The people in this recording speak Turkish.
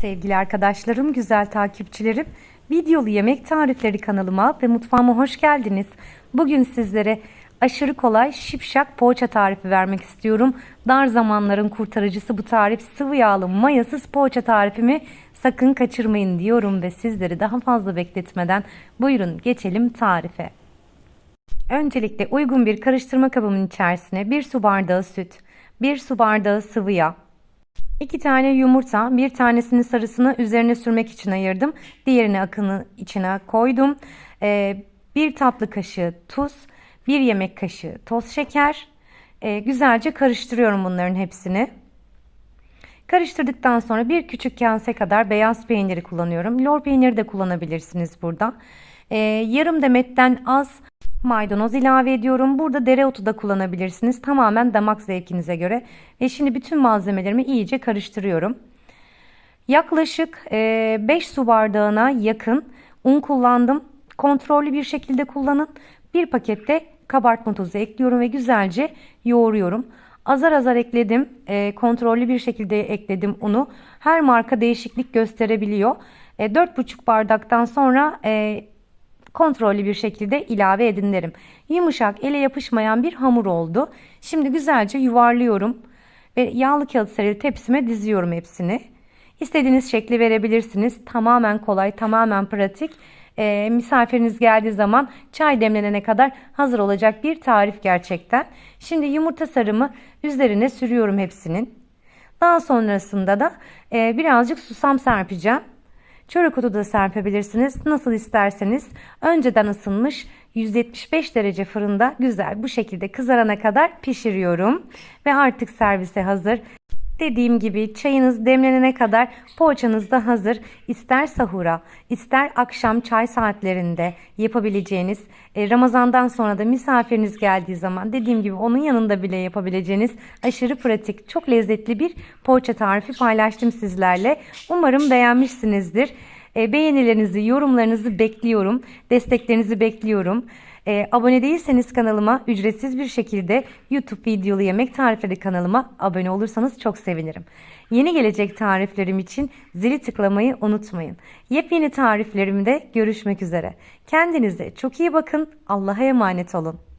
Sevgili arkadaşlarım, güzel takipçilerim, videolu yemek tarifleri kanalıma ve mutfağıma hoş geldiniz. Bugün sizlere aşırı kolay şipşak poğaça tarifi vermek istiyorum. Dar zamanların kurtarıcısı bu tarif sıvı yağlı mayasız poğaça tarifimi sakın kaçırmayın diyorum ve sizleri daha fazla bekletmeden buyurun geçelim tarife. Öncelikle uygun bir karıştırma kabımın içerisine 1 su bardağı süt, 1 su bardağı sıvı yağ, 2 tane yumurta, bir tanesini sarısını üzerine sürmek için ayırdım. Diğerini akını içine koydum. Ee, bir tatlı kaşığı tuz, bir yemek kaşığı toz şeker. Ee, güzelce karıştırıyorum bunların hepsini. Karıştırdıktan sonra bir küçük kase kadar beyaz peyniri kullanıyorum. Lor peyniri de kullanabilirsiniz burada. Ee, yarım demetten az maydanoz ilave ediyorum. Burada dereotu da kullanabilirsiniz. Tamamen damak zevkinize göre. Ve şimdi bütün malzemelerimi iyice karıştırıyorum. Yaklaşık 5 su bardağına yakın un kullandım. Kontrollü bir şekilde kullanın. Bir pakette kabartma tozu ekliyorum ve güzelce yoğuruyorum. Azar azar ekledim. E, kontrollü bir şekilde ekledim unu. Her marka değişiklik gösterebiliyor. E, 4,5 bardaktan sonra e, kontrollü bir şekilde ilave edin derim. Yumuşak, ele yapışmayan bir hamur oldu. Şimdi güzelce yuvarlıyorum ve yağlı kağıt serili tepsime diziyorum hepsini. İstediğiniz şekli verebilirsiniz. Tamamen kolay, tamamen pratik. E, misafiriniz geldiği zaman çay demlenene kadar hazır olacak bir tarif gerçekten. Şimdi yumurta sarımı üzerine sürüyorum hepsinin. Daha sonrasında da e, birazcık susam serpeceğim. Çörek da serpebilirsiniz. Nasıl isterseniz önceden ısınmış 175 derece fırında güzel bu şekilde kızarana kadar pişiriyorum. Ve artık servise hazır. Dediğim gibi çayınız demlenene kadar poğaçanız da hazır. İster sahura, ister akşam çay saatlerinde yapabileceğiniz, e, Ramazandan sonra da misafiriniz geldiği zaman dediğim gibi onun yanında bile yapabileceğiniz aşırı pratik, çok lezzetli bir poğaça tarifi paylaştım sizlerle. Umarım beğenmişsinizdir. E, beğenilerinizi, yorumlarınızı bekliyorum. Desteklerinizi bekliyorum. E, abone değilseniz kanalıma ücretsiz bir şekilde YouTube videolu yemek tarifleri kanalıma abone olursanız çok sevinirim. Yeni gelecek tariflerim için zili tıklamayı unutmayın. Yepyeni tariflerimde görüşmek üzere. Kendinize çok iyi bakın. Allah'a emanet olun.